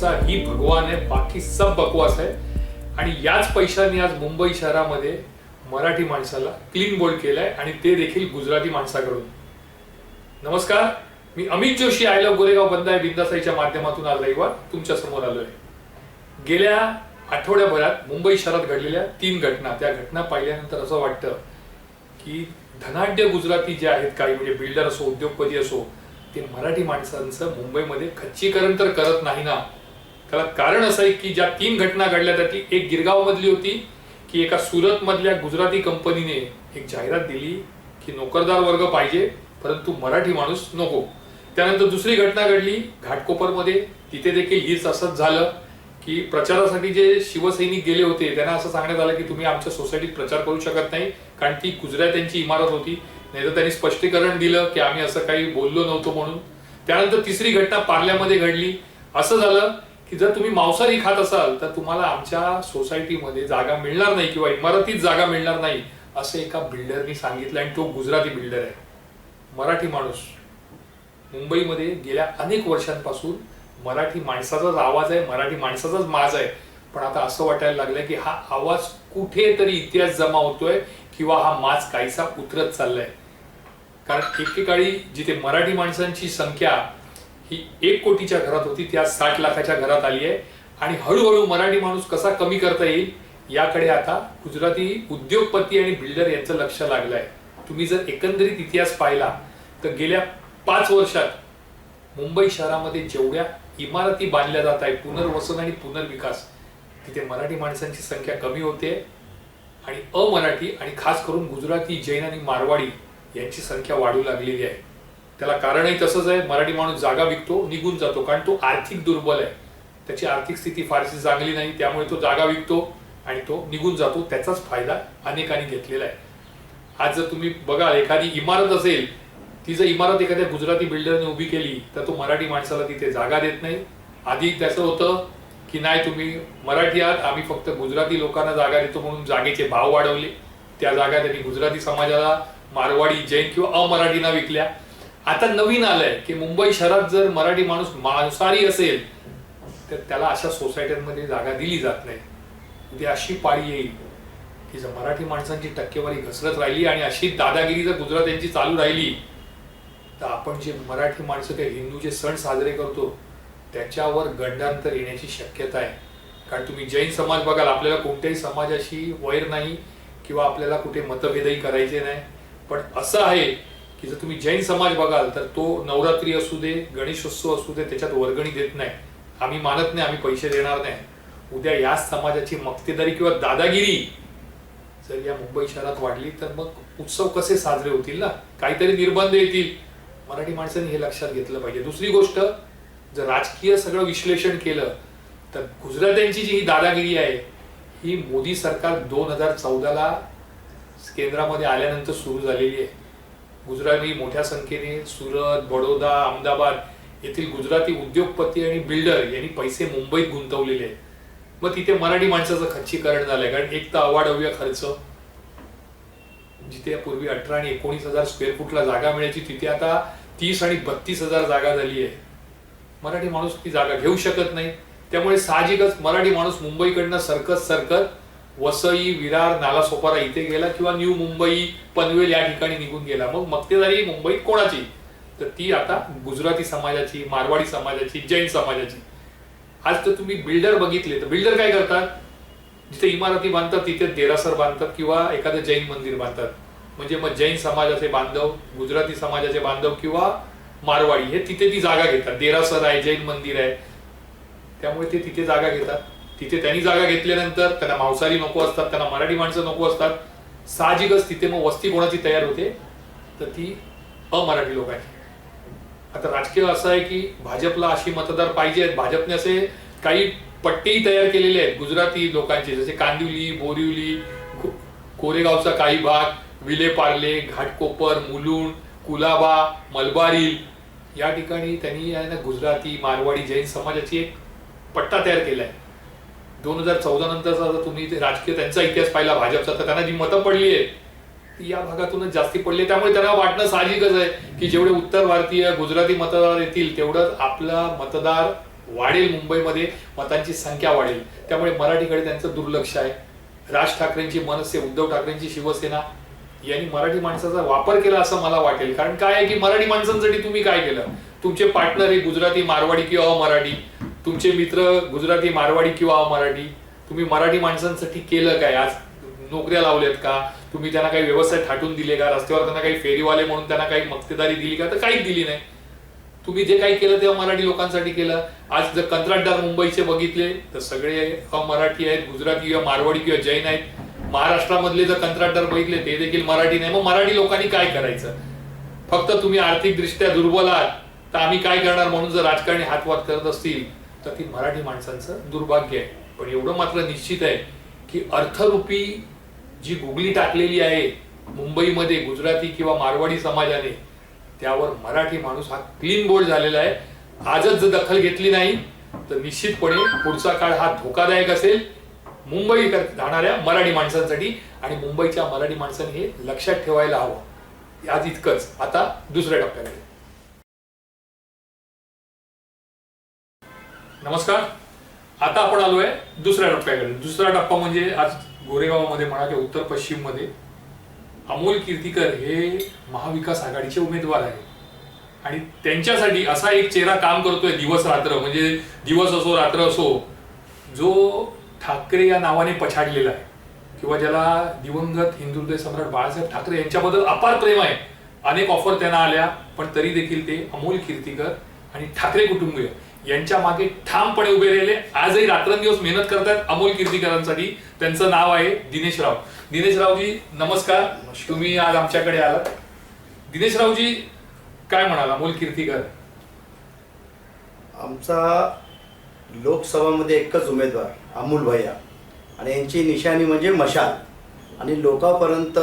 पैसा ही भगवान आहे बाकी सब बकवास आहे. आणि याच पैशाने आज मुंबई शहरामध्ये मराठी माणसाला क्लीन बोल्ड केलाय आणि ते देखील गुजराती माणसाकडून. नमस्कार मी अमित जोशी आय लव्ह गोरेगाव बंद आहे बिंदासाईच्या माध्यमातून आज रविवार. तुमच्यासमोर आलोय. गेल्या आठवड्याभरात मुंबई शहरात घडलेल्या तीन घटना त्या घटना पाहिल्यानंतर असं वाटतं की धनाढ्य गुजराती जे आहेत काही म्हणजे बिल्डर असो उद्योगपती असो ते मराठी माणसांचं मुंबईमध्ये खच्चीकरण तर करत नाही ना. त्याला कारण असं आहे की ज्या तीन घटना घडल्या त्यातली एक गिरगाव मधली होती की एका सुरत मधल्या गुजराती कंपनीने एक जाहिरात दिली की नोकरदार वर्ग पाहिजे परंतु मराठी माणूस नको. त्यानंतर दुसरी घटना घडली घाटकोपरमध्ये. तिथे देखील हीच असंच झालं की प्रचारासाठी जे शिवसैनिक गेले होते त्यांना असं सांगण्यात आलं की तुम्ही आमच्या सोसायटीत प्रचार करू शकत नाही कारण ती गुजरात्यांची इमारत होती. नाही तर त्यांनी स्पष्टीकरण दिलं की आम्ही असं काही बोललो नव्हतो म्हणून. त्यानंतर तिसरी घटना पार्ल्यामध्ये घडली. असं झालं की जर तुम्ही मांसाहारी खात असाल तर तुम्हाला आमच्या सोसायटीमध्ये जागा मिळणार नाही किंवा इमारतीत जागा मिळणार नाही असं एका बिल्डरनी सांगितलं आणि तो गुजराती बिल्डर आहे. मराठी माणूस. मुंबईमध्ये गेल्या अनेक वर्षांपासून मराठी माणसाचाच आवाज आहे मराठी माणसाचाच माज आहे. पण आता असं वाटायला लागलंय की हा आवाज कुठेतरी इतिहास जमा होतोय किंवा हा माज काहीसा उतरत चाललाय. कारण एकेकाळी जिथे मराठी माणसांची संख्या ही एक कोटीच्या घरात होती ती आज साठ लाखाच्या घरात आली आहे. आणि हळूहळू मराठी माणूस कसा कमी करता येईल याकडे आता गुजराती उद्योगपती आणि बिल्डर यांचं लक्ष लागलंय. तुम्ही जर एकंदरीत इतिहास पाहिला तर गेल्या पाच वर्षात मुंबई शहरामध्ये जेवढ्या इमारती बांधल्या जात आहे पुनर्वसन आणि पुनर्विकास तिथे मराठी माणसांची संख्या कमी होते. आणि अमराठी आणि खास करून गुजराती जैन आणि मारवाडी यांची संख्या वाढू लागलेली आहे. त्याला कारणही तसंच आहे. मराठी माणूस जागा विकतो निघून जातो. कारण तो आर्थिक दुर्बल आहे. त्याची आर्थिक स्थिती फारशी चांगली नाही. त्यामुळे तो जागा विकतो आणि तो निघून जातो. त्याचाच फायदा अनेकांनी घेतलेला आहे. आज जर तुम्ही बघा एखादी इमारत असेल ती जर इमारत एखाद्या गुजराती बिल्डरने उभी केली तर तो मराठी माणसाला तिथे जागा देत नाही. आधी त्याचं होतं की नाही तुम्ही मराठी आहात आम्ही फक्त गुजराती लोकांना जागा देतो म्हणून जागेचे भाव वाढवले. त्या जागा त्यांनी गुजराती समाजाला मारवाडी जैन किंवा अमराठींना विकल्या. आता नवीन आलंय की मुंबई शहरात जर मराठी माणूस मांसाहारी असेल तर त्याला अशा सोसायट्यांमध्ये जागा दिली जात नाही. ती अशी पाळी येईल की जर मराठी माणसांची टक्केवारी घसरत राहिली आणि अशी दादागिरी जर गुजरात यांची चालू राहिली तर आपण जे मराठी माणसं ते हिंदू जे सण साजरे करतो त्याच्यावर गंडांतर येण्याची शक्यता आहे. कारण तुम्ही जैन समाज बघाल आपल्याला कोणत्याही समाजाशी वैर नाही किंवा आपल्याला कुठे मतभेदही करायचे नाही. पण असं आहे की जर तुम्ही जैन समाज बघाल तर तो नवरात्री असू दे गणेशोत्सव असू दे त्याच्यात वर्गणी देत नाही. आम्ही मानत नाही आम्ही पैसे देणार नाही. उद्या याच समाजाची मक्तेदारी किंवा दादागिरी जर या मुंबई शहरात वाढली तर मग उत्सव कसे साजरे होतील ना? काहीतरी निर्बंध येतील. मराठी माणसांनी हे लक्षात घेतलं पाहिजे. दुसरी गोष्ट जर राजकीय सगळं विश्लेषण केलं तर गुजरात्यांची जी ही दादागिरी आहे ही मोदी सरकार दोन हजार चौदाला केंद्रामध्ये आल्यानंतर सुरू झालेली आहे. गुजराती मोठ्या संख्येने सुरत बडोदा अहमदाबाद येथील गुजराती उद्योगपती आणि बिल्डर यांनी पैसे मुंबईत गुंतवलेले आहेत. मग तिथे मराठी माणसाचं खच्चीकरण झालंय कारण एक तर अवाढव्य खर्च जिथे पूर्वी अठरा आणि एकोणीस हजार स्क्वेअर फुटला जागा मिळायची तिथे आता तीस आणि बत्तीस हजार जागा झाली आहे. मराठी माणूस ती जागा घेऊ शकत नाही. त्यामुळे साहजिकच मराठी माणूस मुंबईकडनं सरकत सरकत वसई विरार नालासोपारा इथे गेला किंवा न्यू मुंबई पनवेल या ठिकाणी निघून गेला. मग मक्तेदारी मुंबईत कोणाची? तर ती आता गुजराती समाजाची मारवाडी समाजाची जैन समाजाची. आज तर तुम्ही बिल्डर बघितले तर बिल्डर काय करतात? जिथे इमारती बांधतात तिथे देरासर बांधतात किंवा एखादं जैन मंदिर बांधतात. म्हणजे मग जैन समाजाचे बांधव गुजराती समाजाचे बांधव किंवा मारवाडी हे तिथे ती जागा घेतात. देरासर आहे जैन मंदिर आहे. त्यामुळे ते तिथे जागा घेतात. तिथे त्यांनी जागा घेतल्यानंतर त्यांना मांसाहारी नको असतात त्यांना मराठी माणसं नको असतात. साहजिकच तिथे मग वस्ती कोणाची तयार होते? तर ती अमराठी लोकांची आता राजकीय असं आहे की भाजपला अशी मतदार पाहिजे आहेत. भाजपने असे काही पट्टेही तयार केलेले आहेत गुजराती लोकांचे जसे कांदिवली बोरिवली कोरेगावचा काही भाग विलेपार्ले घाटकोपर मुलुंड कुलाबा मलबारी या ठिकाणी त्यांनी आहे ना गुजराती मारवाडी जैन समाजाची एक पट्टा तयार केला आहे दोन हजार चौदा नंतरचा तुम्ही ते राजकीय त्यांचा इतिहास पाहिला भाजपचा तर त्यांना जी मतं पडली आहेत ती या भागातूनच जास्ती पडली त्यामुळे त्यांना वाटणं साहजिकच आहे की जेवढे उत्तर भारतीय गुजराती मतदार येतील तेवढंच आपला मतदार वाढेल मुंबईमध्ये मतांची संख्या वाढेल. त्यामुळे मराठीकडे त्यांचं दुर्लक्ष आहे. राज ठाकरेंची मनसे उद्धव ठाकरेंची शिवसेना यांनी मराठी माणसाचा वापर केला असं मला वाटेल. कारण काय आहे की मराठी माणसांसाठी तुम्ही काय केलं? तुमचे पार्टनर हे गुजराती मारवाडी किंवा मराठी तुमचे मित्र गुजराती मारवाडी किंवा मराठी तुम्ही मराठी माणसांसाठी केलं काय? आज नोकऱ्या लावल्यात का? तुम्ही त्यांना काही व्यवसाय थाटून दिले का? रस्त्यावर त्यांना काही फेरीवाले म्हणून त्यांना काही मक्तेदारी दिली का? तर काहीच दिली नाही. तुम्ही जे काही केलं ते मराठी लोकांसाठी केलं. आज जर कंत्राटदार मुंबईचे बघितले तर सगळे मराठी आहेत गुजराती किंवा मारवाडी किंवा जैन आहेत. महाराष्ट्रामधले जर कंत्राटदार बघितले ते देखील मराठी नाही. मग मराठी लोकांनी काय करायचं? फक्त तुम्ही आर्थिकदृष्ट्या दुर्बल आहात तर आम्ही काय करणार म्हणून जर राजकारणी हातवाद करत असतील तर ती मराठी माणसांचं दुर्भाग्य आहे. पण एवढं मात्र निश्चित आहे की अर्थरूपी जी गुगली टाकलेली आहे मुंबईमध्ये गुजराती किंवा मारवाडी समाजाने त्यावर मराठी माणूस हा क्लीन बोर्ड झालेला आहे. आजच जर दखल घेतली नाही तर निश्चितपणे पुढचा काळ हा धोकादायक असेल. मुंबई राहणाऱ्या मराठी माणसांसाठी आणि मुंबईच्या मराठी माणसांनी हे लक्षात ठेवायला हवं. आज इतकंच. आता दुसऱ्या टप्प्याकडे. नमस्कार. आता आपण आलोय दुसऱ्या टप्प्याकडे. दुसरा टप्पा म्हणजे आज गोरेगावमध्ये म्हणा किंवा उत्तर पश्चिममध्ये अमोल कीर्तीकर हे महाविकास आघाडीचे उमेदवार आहे आणि त्यांच्यासाठी असा एक चेहरा काम करतोय दिवस रात्र. म्हणजे दिवस असो रात्र असो जो ठाकरे या नावाने पछाडलेला आहे. किंवा ज्याला दिवंगत हिंदुत्व सम्राट बाळासाहेब ठाकरे यांच्याबद्दल अपार प्रेम आहे. अनेक ऑफर त्यांना आल्या पण तरी देखील ते अमोल कीर्तीकर आणि ठाकरे कुटुंबीय. यांच्या मागे ठामपणे उभे राहिले. आजही रात्रंदिवस मेहनत करतात अमोल कीर्तीकरांसाठी. त्यांचं नाव आहे दिनेश राव. दिनेश रावजी नमस्कार. तुम्ही आज आमच्याकडे आलात. दिनेश रावजी काय म्हणाल अमोल कीर्तीकर? आमचा लोकसभामध्ये एकच उमेदवार अमोल भैया. आणि यांची निशाणी म्हणजे मशाल. आणि लोकांपर्यंत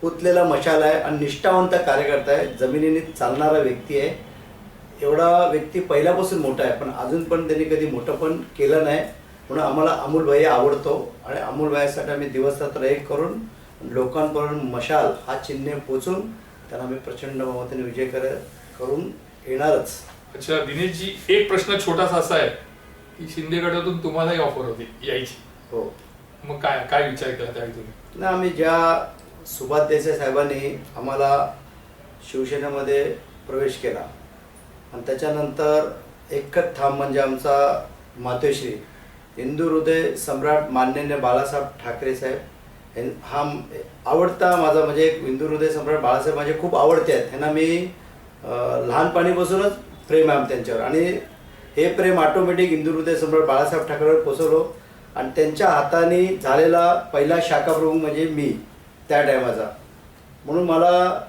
पुतलेला मशाल आहे आणि निष्ठावंत कार्यकर्ता आहे. जमिनीने चालणारा व्यक्ती आहे. एवढा व्यक्ती पहिल्यापासून मोठा आहे पण अजून पण त्यांनी कधी मोठं पण केलं नाही. म्हणून आम्हाला अमोल भैया आवडतो आणि अमोल भैयासाठी आम्ही दिवस रात्र एक करून लोकांपर्यंत मशाल हा चिन्ह पोचून त्यांना आम्ही प्रचंड बहुमताने विजय कर करून येणारच. अच्छा दिनेशजी एक प्रश्न छोटासा असा आहे की शिंदे गटातून तुम्हालाही ऑफर होती यायची. हो. मग काय काय विचार केला त्यावेळी तुम्ही? ना आम्ही ज्या सुभाष देसाई साहेबांनी आम्हाला शिवसेनेमध्ये प्रवेश केला आणि त्याच्यानंतर एकच थांब म्हणजे आमचा मातोश्री. हिंदू हृदय सम्राट माननीय बाळासाहेब ठाकरे साहेब. हा आवडता माझा म्हणजे एक हिंदू हृदय सम्राट बाळासाहेब माझे खूप आवडते आहेत. ह्यांना मी लहानपणीपासूनच प्रेम आहे त्यांच्यावर. आणि हे प्रेम ऑटोमॅटिक हिंदू हृदय सम्राट बाळासाहेब ठाकरेवर पोचवलो आणि त्यांच्या हाताने झालेला पहिला शाखाप्रमुख म्हणजे मी त्या टायमाचा म्हणून मला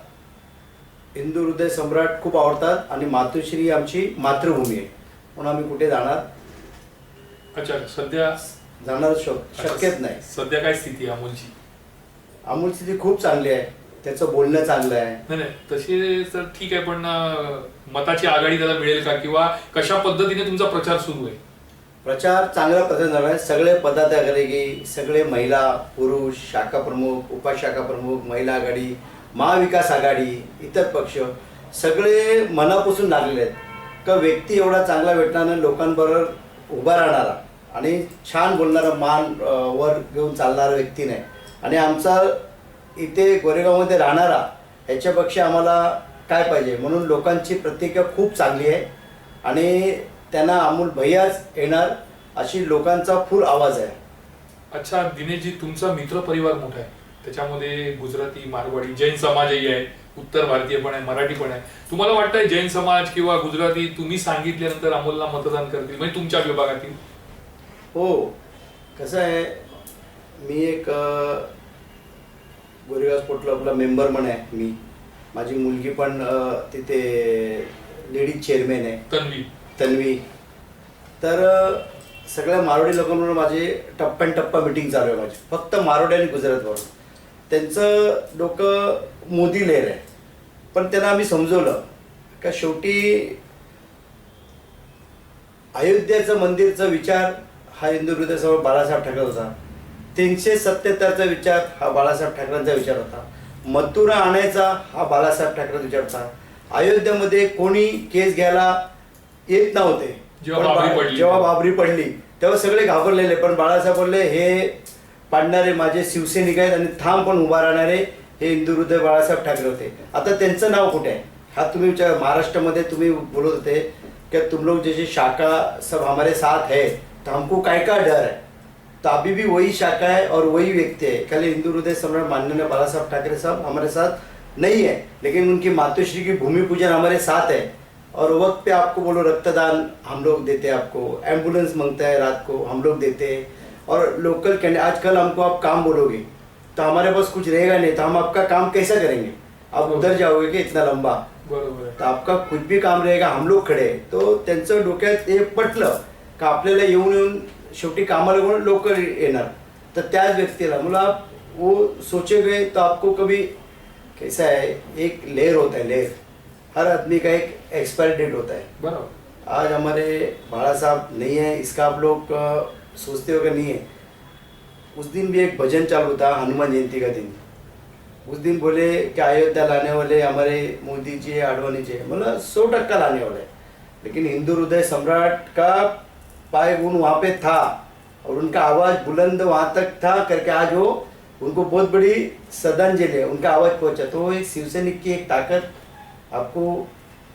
हिंदू हृदय सम्राट खूप आवडतात आणि मातोश्री आमची मातृभूमी आहे. म्हणून आम्ही कुठे जाणार? अच्छा सध्या जाणार शक शक्यच नाही. सध्या काय स्थिती आहे अमोलची? अमोल स्थिती खूप चांगली आहे. त्याचं बोलणं चांगलं आहे. नाही नाही तसे तर ठीक आहे पण अं, मताची आघाडी त्याला मिळेल का? किंवा कशा पद्धतीने तुमचा प्रचार सुरू आहे? प्रचार चांगल्या पद्धतीने झाला आहे. सगळे पदाधिकारी सगळे महिला पुरुष शाखा प्रमुख उपशाखा प्रमुख महिला आघाडी महाविकास आघाडी इतर पक्ष सगळे मनापासून लागलेले आहेत. का व्यक्ती एवढा चांगला भेटणार नाही लोकांबरोबर उभा राहणारा. आणि छान बोलणारा मान वर घेऊन चालणारा व्यक्ती नाही. आणि आमचा इथे गोरेगावमध्ये राहणारा ह्याच्यापेक्षा आम्हाला काय पाहिजे? म्हणून लोकांची प्रतिक्रिया खूप चांगली आहे. आणि त्यांना अमोल भैयाच येणार अशी लोकांचा फुल आवाज आहे. अच्छा दिनेशजी तुमचा मित्र परिवार मोठा आहे. त्याच्यामध्ये गुजराती मारवाडी जैन समाजही आहे उत्तर भारतीय पण आहे मराठी पण आहे. तुम्हाला वाटतंय जैन समाज किंवा गुजराती तुम्ही सांगितल्यानंतर अमोलला मतदान करतील? म्हणजे तुमच्या विभागातील? हो कसं आहे मी एक गोरेगाव स्पोर्ट क्लबला मेंबर पण आहे मी. माझी मुलगी पण तिथे लेडीज चेअरमॅन आहे. तन्वी. तन्वी. तर सगळ्या मारोडी लोकांबरोबर माझी टप्प्यान टप्पा मिटिंग चालू आहे माझी. फक्त मारोडी आणि गुजरातवर त्यांचं डोकं मोदी लेर आहे पण त्यांना आम्ही समजवलं. का शेवटी अयोध्याचं मंदिरचा विचार हा हिंदू हृदयासमोर बाळासाहेब ठाकरे होता. तीनशे सत्याहत्तरचा विचार हा बाळासाहेब ठाकरेंचा विचार होता. मथुरा आणायचा हा बाळासाहेब ठाकरेंचा विचार होता. अयोध्येमध्ये कोणी केस घ्यायला येत नव्हते. जेव्हा बाबरी पडली तेव्हा सगळे घाबरलेले. पण बाळासाहेब बोलले हे पाडणारे माझे शिवसैनिक आहेत आणि थांब पण उभा राहणारे हे हिंदू हृदय बाळासाहेब ठाकरे होते. आता त्यांचं नाव कुठे आहे? हा तुम्ही विचार महाराष्ट्रामध्ये तुम्ही बोलत होते की तुम लोग जैसे शाखा सब हमारे साथ है तो हमको काय का डर है तो अभी भी वही शाखा है और वही व्यक्ति है. कल हिंदू हृदय सम्राट माननीय बाला साहब ठाकरे साहब हमारे साथ नहीं है लेकिन उनकी मातोश्री की भूमि पूजन हमारे साथ है. और वक्त पे आपको बोलो रक्तदान हम लोग देते हैं आपको एम्बुलेंस मांगता है रात को हम लोग देते हैं. और लोकल कैंडिडेट आजकल हमको आप काम बोलोगे तो हमारे पास कुछ रहेगा नहीं तो हम आपका काम कैसा करेंगे? आप उधर जाओगे कि इतना लंबा? बरोबर। तर आपका कुछ भी काम रहेगा हम लोग खडे आहे. तो त्यांचं डोक्यात हे पटलं का आपल्याला येऊन येऊन शेवटी कामाला कोण लोक येणार? तर त्याच व्यक्तीला मला वो सोचे गए तो आपको कभी कैसा है एक लेयर होता है लेयर हर आदमी का एक एक्सपायर डेट होता है। बरोबर। आज हमारे बाड़ा साहब नहीं है इसका आप लोग अ, सोचते हो कि नहीं है। उस दिन भी एक भजन चालू था, हनुमान जयंती का दिन। उस दिन बोले कि अयोध्या लाने वाले? हमारे मोदी जी, आडवाणी जी मतलब सौ टक्का लाने वाले लेकिन हिंदू हृदय सम्राट का पाए गुण वहाँ पे था और उनका आवाज़ बुलंद वहाँ तक था करके आज वो, उनको बहुत बड़ी श्रद्धांजलि है, उनका आवाज़ पहुँचा। तो एक शिवसैनिक की एक ताकत आपको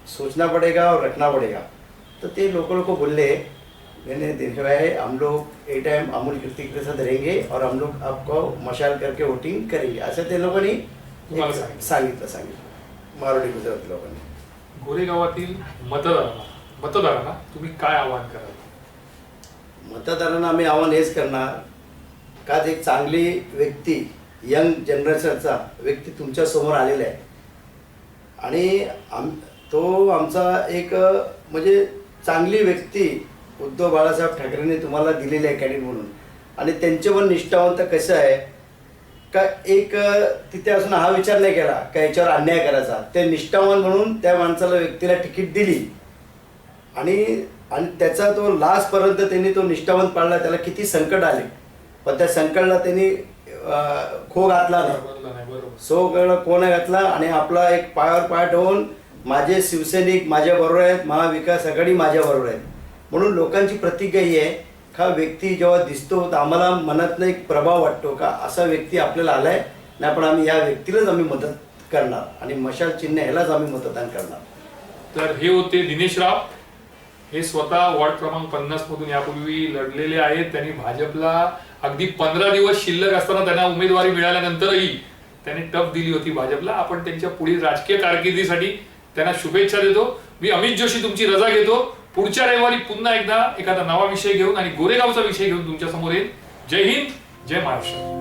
सोचना पड़ेगा और रखना पड़ेगा। तो ते लोगों को बोले मैंने देखा है हम लोग ए टाइम अमूल कीर्ति के साथ रहेंगे और हम लोग आपको मशाल करके वोटिंग करेंगे। असं ते लोकांनी सांगितलं. सांगितलं मारोडी गुजराती लोकांनी गोरेगावातील मतदारांना मतदारांना तुम्ही काय आवाहन कराल? मतदारांना आम्ही आव्हान हेच करणार का एक चांगली व्यक्ती यंग जनरेशनचा व्यक्ती तुमच्यासमोर आलेला आहे. आणि आम तो आमचा एक म्हणजे चांगली व्यक्ती उद्धव बाळासाहेब ठाकरेंनी तुम्हाला दिलेली आहे कॅन्डिडेट म्हणून. आणि त्यांचे पण निष्ठावंत कसं आहे? का एक तिथे असून हा विचार नाही केला का याच्यावर अन्याय करायचा. ते निष्ठावान म्हणून त्या माणसाला व्यक्तीला तिकीट दिली. आणि आणि त्याचा तो लास्टपर्यंत त्यांनी तो निष्ठावंत पाळला त्याला किती संकट आले. पण त्या संकटला त्यांनी खो घातला नाही. नाही सो गळ कोण घातला आणि आपला एक पायावर पाय ठेवून माझे शिवसैनिक माझ्या बरोबर आहेत महाविकास आघाडी माझ्या बरोबर आहेत. म्हणून लोकांची प्रतिज्ञा ही आहे का व्यक्ती जेव्हा दिसतो तर आम्हाला मनातनं एक प्रभाव वाटतो का? असा व्यक्ती आपल्याला आलाय नाही पण आम्ही या व्यक्तीलाच आम्ही मदत करणार आणि मशाल चिन्ह ह्यालाच आम्ही मतदान करणार. तर हे होते दिनेश राव. हे स्वतः वॉर्ड क्रमांक पन्नास मधून यापूर्वी लढलेले आहेत. त्यांनी भाजपला अगदी पंधरा दिवस शिल्लक असताना त्यांना उमेदवारी मिळाल्यानंतरही त्यांनी टप दिली होती भाजपला. आपण त्यांच्या पुढील राजकीय कारकिर्दीसाठी त्यांना शुभेच्छा देतो. मी अमित जोशी तुमची रजा घेतो. पुढच्या रविवारी पुन्हा एकदा एखादा नवा विषय घेऊन आणि गोरेगावचा विषय घेऊन तुमच्यासमोर येईल जय हिंद जय महाराष्ट्र.